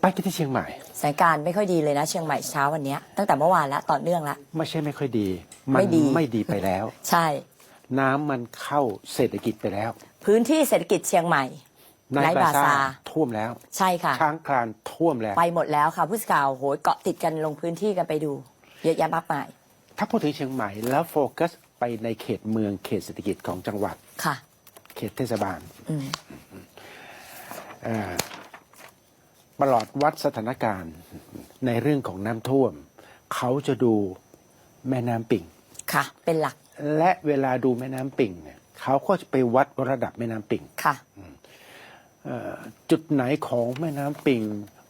ไปกันที่เชียงใหม่ สถานการณ์ไม่ค่อยดีเลยนะ เชียงใหม่เช้าวันเนี้ยตั้งแต่เมื่อวานแล้วต่อเนื่องละ ไม่ใช่ไม่ค่อยดี มัไม่ดี ไม่ดีไปแล้ว ใช่ น้ำมันเข้าเศรษฐกิจไปแล้วพื้นที่เศรษฐกิจเชียงใหม่ในไนท์บาบาซ่าซาท่วมแล้ว ใช่ค่ะ ช้างคลานท่วมแล้ว ไปหมดแล้วค่ะผู้สื่อข่าวโหยเกาะติดกันลงพื้นที่กันไปดู เยอะแยะมากมายถ้าพูดถึงเชียงใหม่แล้วโฟกัสไปในเขตเมืองเขตเศรษฐกิจของจังหวัด ค่ะ เขตเทศบาลอืม เอ่อ ตลอดวัดสถานการณ์ในเรื่องของน้ำท่วม เขาจะดูแม่น้ำปิ่ง ค่ะ เป็นหลัก และเวลาดูแม่น้ำปิ่งเนี่ยเขาก็จะไปวัดระดับแม่น้ำปิ่งค่ะเอ่อจุดไหนของแม่น้ำปิง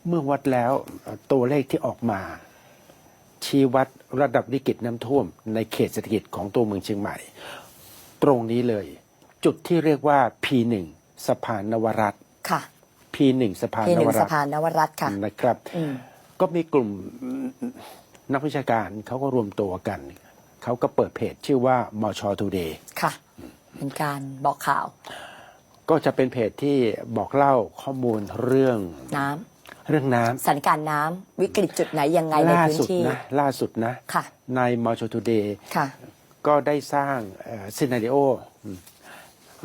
เมื่อวัดแล้วเอ่อตัวเลขที่ออกมา ชี้วัดระดับวิกฤตน้ำท่วม ในเขตเศรษฐกิจของตัวเมืองเชียงใหม่ ตรงนี้เลย จุดที่เรียกว่า P1 สะพานนวรัตน์ค่ะ P1 สะพานที่หนนึ่วงรัสะตน์พานนวรัตน์ค่ะ นะครับ อืม ก็มีกลุ่มนักวิชาการเขาก็รวมตัวกัน เขาก็เปิดเพจชื่อว่ามชทูเดย์ค่ะ เป็นการบอกข่าวก็จะเป็นเพจที่บอกเล่าข้อมูลเรื่องน้ำเรื่องน้ำสถานการณ์น้ำวิกฤตจุดไหนยังไงในล่าพื้นสุดที่ นะล่าสุดนะค่ะ ในมอชทูเดย์ ค่ะ ก็ได้สร้างซีนาริโอ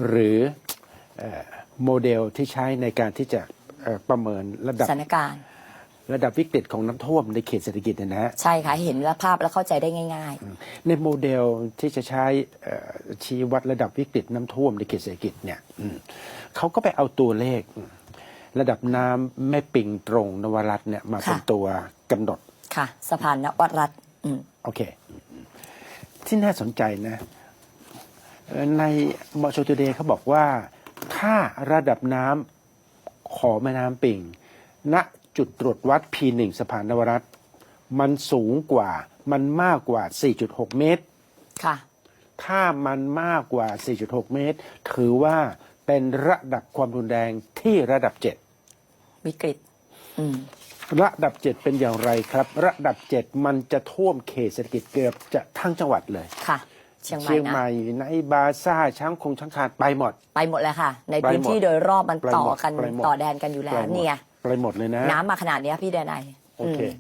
หรือเอ่อ โมเดลที่ใช้ในการที่จะเอ่อประเมินระดับสถานการณ์ ระดับวิกฤตของน้ำท่วมในเขตเศรษฐกิจเนยนะฮะใช่ค่ะ เห็นแล้วภาพแล้วเข้าใจได้ง่ายในโมเดลที่จะใช้เอ่อชี้วัดระดับวิกฤตน้ำท่วมในเขตเศรษฐกิจเนี่ยอืมเขาก็ไปเอาตัวเลข ระดับน้ำแม่ปิงตรงนวรัตน์เนี่ยมาเป็นค่ะตัวกำหนดๆค่ะสะพานนวรัตน์อืมโอเค ที่น่าสนใจนะเอ่อในมอชตูเดย์เขาบอกว่า ถ้าระดับน้ำของแม่น้ำปิง ณจุดตรวจวัด P1 สะพานนวรัตน์มันสูงกว่ามันมากกว่า 4.6 เมตร ค่ะ ถ้ามันมากกว่า 4.6 เมตร ถือว่าเป็นระดับความรุนแรงที่ระดับ 7 วิกฤตอืมระดับ 7 เป็นอย่างไรครับ ระดับ 7 มันจะท่วมเขตเศรษฐกิจเกือบจะทั้งจังหวัดเลย ค่ะ เชียงใหม่เชียงนะใหม่ในบาซ่าช้างคงช้างคานไปหมด ไปหมดแล้วค่ะ ในไปหมดพื้นที่โดยรอบมันไปหมดต่อกันไปหมด ต่อแดนกันอยู่แล้ไปวหมดเนี่ยไปหมดเลยนะ น้ำมาขนาดเนี้ยพี่เดนัยโอเค ม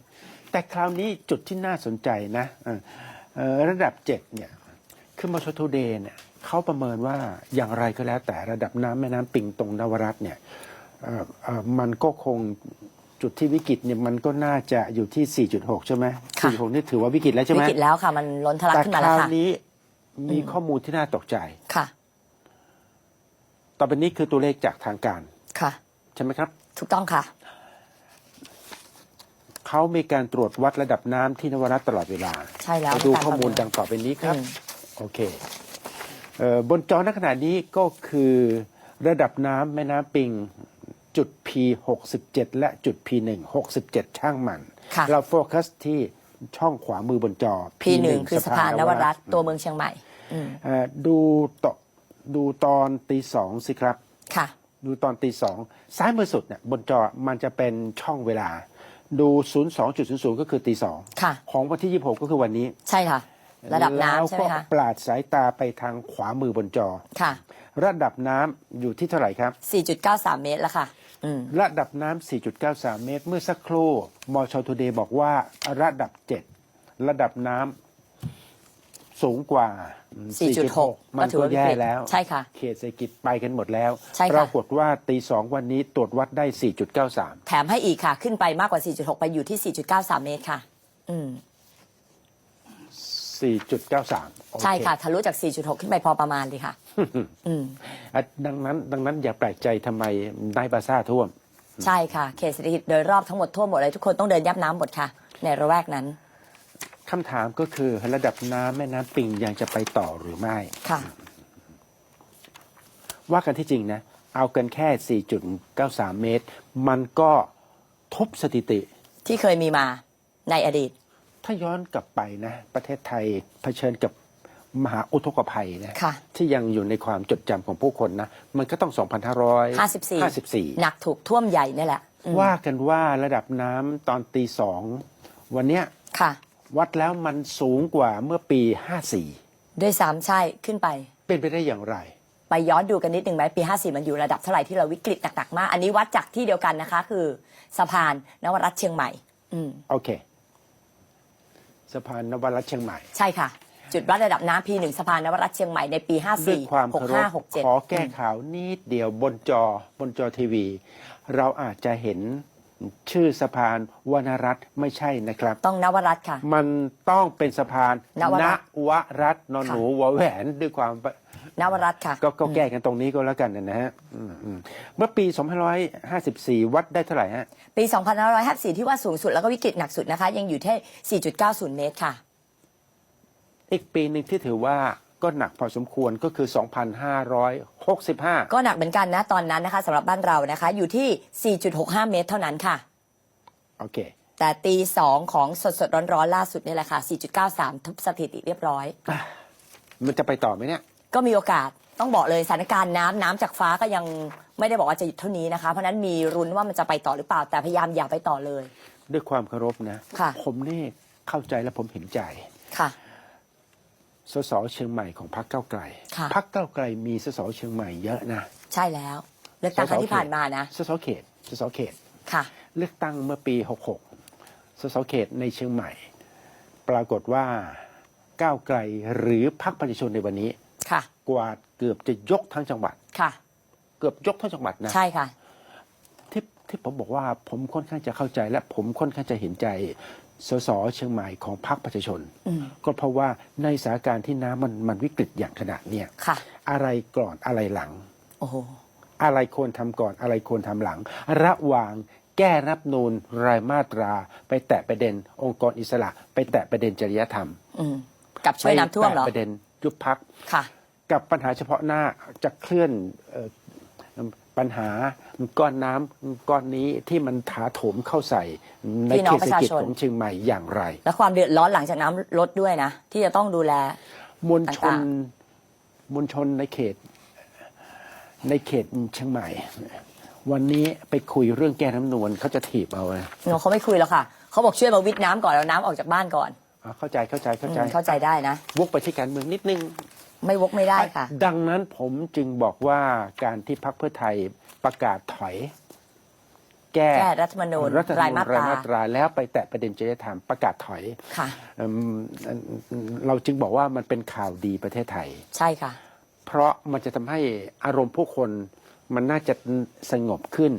แต่คราวนี้จุดที่น่าสนใจนะเอ่อเอ่อระดับ7เนี่ยคือมชทูเดย์เนี่ยเขาประเมินว่าอย่างไรก็แล้ว แต่ระดับน้ำแม่น้ำปิงตรงนวรัตน์เนี่ยเอ่อเอ่อมันก็คงจุดที่วิกฤตเนี่ยมันก็น่าจะอยู่ที่ 4.6 ใช่ไหมค่ะ4.6 นี่ถือว่าวิกฤตแล้วใช่ไหวิมกฤตแล้วค่ะ มันล้นทะลักแต่ขึ้นคมาแล้ราววค่ะ นี้ มีข้อมูลที่น่าตกใจ ค่ะ ต่อไปนี้คือตัวเลขจากทางการ ค่ะ ใช่ไหมครับ ถูกต้องค่ะ เขามีการตรวจวัดระดับน้ำที่นวรัตน์ตลอดเวลาใช่แล้วไปดูมีการข้อมูลประเมินดังต่อไปนี้ครับ อืม โอเคเอ่อบนจอณขณะนี้ก็คือระดับน้ำแม่น้ำปิงจุด P 67และจุด P 1 67 ช่างมัน ค่ะ เราโฟกัสที่ ช่องขวามือบนจอพีหนึ่งคือสะพานนวรัตน์ตัวเมืองเชียงใหม่อืมเอ่อดูต่อดูตอนตีสองสิครับ ค่ะ ดูตอนตีสองซ้ายมือสุดเนี่ยบนจอมันจะเป็นช่องเวลา ดู 02.00 ก็คือตีสองค่ะ ของวันที่ 26 ก็คือวันนี้ ใช่ค่ะ ระดับน้ำใช่ไหมแล้วคะ ก็ปราดสายตาไปทางขวามือบนจอ ค่ะ ระดับน้ำอยู่ที่เท่าไหร่ครับ 4.93 เมตรแล้วค่ะอืม ระดับน้ำ 4.93 เมตร เมื่อสักครู่มชทูเดย์บอกว่าระดับ 7 ระดับน้ำสูงกว่า 4.6 มันก็ถือก็ว่าวิกฤตแย่แล้ว ใช่ค่ะ เขตเศรษฐกิจไปกันหมดแล้วใช่ค่ะปรากฏว่าตีสองวันนี้ตรวจวัดได้ 4.93 แถมให้อีกค่ะ ขึ้นไปมากกว่า 4.6 ไปอยู่ที่ 4.93 เมตรค่ะ อืม 4.93โอเใช่ค่ะทะลุจาก 4.6 ขึ้นไปพอประมาณเลยค่ะ อืม อะดังนั้นดังนั้นอย่าแปลกใจทำไมไนบาซ่าท่วม ใช่ค่ะ เขตเศรษฐกิจโดยรอบทั้งหมดทั่วหมดเลยทุกคนต้องเดินยับน้ำหมดค่ะ ในระแวกนั้นคำถามก็คือระดับน้ำแม่น้ำปิงยังจะไปต่อหรือไม่ ค่ะ ว่ากันที่จริงนะ เอากันแค่ 4.93 เมตร มันก็ทุบสถิติ ที่เคยมีมาในอดีต ถ้าย้อนกลับไปนะ ประเทศไทยเผชิญกับมหาอุทกภัยนะค่ะที่ยังอยู่ในความจดจำของผู้คนนะ มันก็ต้อง54 2554 หนักถูกท่วมใหญ่นี่แหละอืมว่ากันว่าระดับน้ำตอนตีสองวันเนี้ยค่ะวัดแล้วมันสูงกว่าเมื่อปี 54 ด้วยซ้ำใช่ขึ้นไป เป็นไปได้อย่างไร ไปย้อนดูกันนิดหนึ่งไหมปี 54 มันอยู่ระดับเท่าไหร่ที่เราวิกฤตหนักๆมาก อันนี้วัดจากที่เดียวกันนะคะ คือสะพานนวรัตน์เชียงใหม่ อืมโอเค สะพานนวรัตน์เชียงใหม่ ใช่ค่ะ จุดวัดระดับน้ำ P1 สะพานนวรัตน์เชียงใหม่ในปี ด้วย54 ความเคารพ65 ขอแก้ข่าวนิดเดียวบนจอบนจอทีวี เราอาจจะเห็นชื่อสะพานวรรณรัตน์ไม่ใช่นะครับ67ต้องนวรัตน์ค่ะ มันต้องเป็นสะพานนวรัตน์วรัตน์นอนหนูวอแหวนด้วยความ นวรัตน์ค่ะ ก็ก็แก้กันตรงนี้ก็แล้วกันนะฮะอืมอืมเมื่อปี2554 วัดได้เท่าไหร่ฮะ ปี 2554 ที่ว่าสูงสุดแล้วก็วิกฤตหนักสุดนะคะ ยังอยู่ที่ 4.90 เมตรค่ะ อีกปีหนึ่งที่ถือว่าก็หนักพอสมควรก็คือ 2,565 ก็หนักเหมือนกันนะตอนนั้นนะคะสำหรับบ้านเรานะคะ อยู่ที่ 4.65 เมตรเท่านั้นค่ะ โอเค แต่ตีสองของสดสดๆร้อนๆ ล่าสุดนี่แหละค่ะ 4.93 ทุบสถิติเรียบร้อย มันจะไปต่อไหมเนี่ย ก็มีโอกาสต้องบอกเลยสถานการณ์น้ำน้ำจากฟ้าก็ยังไม่ได้บอกว่าจะหยุดเท่านี้นะคะ เพราะฉะนั้นมีรุนว่ามันจะไปต่อหรือเปล่าแต่พยายามอย่าไปต่อเลย ด้วยความเคารพนะ ค่ะ ผมนี่เข้าใจและผมเห็นใจ ค่ะ สสเชียงใหม่ของพรรคเก้าวไกลค่ะ พรรคเก้าวไกลมีสสเชียงใหม่เยอะนะใช่แล้วเลือกตั้งครั้งที่ผ่านมานะสสเขตสสเขต ค่ะ เลือกตั้งเมื่อปี 66 สสเขตในเชียงใหม่ ปรากฏว่าก้าวไกลหรือพรรคประชาชนในวันนี้ ค่ะ กวาดเกือบจะยกทั้งจังหวัด ค่ะ เกือบยกทั้งจังหวัดนะ ใช่ค่ะ ที่ที่ผมบอกว่าผมค่อนข้างจะเข้าใจและผมค่อนข้างจะเห็นใจสสเชียงใหม่ของพรรคประชาชนอืมก็เพราะว่าในสถานการณ์ที่น้ำมันมันวิกฤตอย่างขนาดเนี้ยค่ะ อะไรก่อนอะไรหลัง โอ้โห อะไรควรทำก่อนอะไรควรทำหลัง ระหว่างแก้รับนูนรายมาตรา ไปแตะประเด็น องค์กรอิสระ ไปแตะประเด็นจริยธรรม อืมกับช่วยน้ำท่วมเหรอ ไปแตะประเด็น ยุบพักค่ะกับปัญหาเฉพาะหน้าจะเคลื่อนเอ่อปัญหาก้อนน้ำก้อนนี้ที่มันถาโถมเข้าใส่ในพี่น้เของตเศรษฐกิจประชาชนของเชียงใหม่อย่างไร และความเดือดร้อนหลังจากน้ำลดด้วยนะ ที่จะต้องดูแลมวลชนต่างมวลชนในเขต ในเขตเชียงใหม่ วันนี้ไปคุยเรื่องแก้น้ำนวลเขาจะถีบเอานะเนาะเขาไม่คุยแล้วค่ะ เขาบอกช่วยมาวิทน้ำก่อนเอาน้ำออกจากบ้านก่อน อะเข้าใจเข้าใจเข้าใจ อืมเข้าใจได้นะ วกไปที่การเมืองนิดนึง ไม่วกไม่ได้ค่ะ ดังนั้นผมจึงบอกว่าการที่พรรคเพื่อไทยประกาศถอย แก้แก้รัฐธรรมนูญรัฐธรรมรายนูญมาตรารายมาตราแล้วไปแตะประเด็นจริยธรรมประกาศถอยค่ะอืมเราจึงบอกว่ามันเป็นข่าวดีประเทศไทย ใช่ค่ะ เพราะมันจะทำให้อารมณ์ผู้คนมันน่าจะสงบขึ้น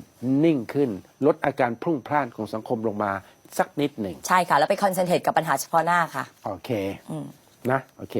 นิ่งขึ้น ลดอาการพรุ่งพล่านของสังคมลงมา สักนิดหนึ่ง ใช่ค่ะ แล้วไปคอนเซนเทรตกับปัญหาเฉพาะหน้าค่ะ โอเคอืมนะ โอเค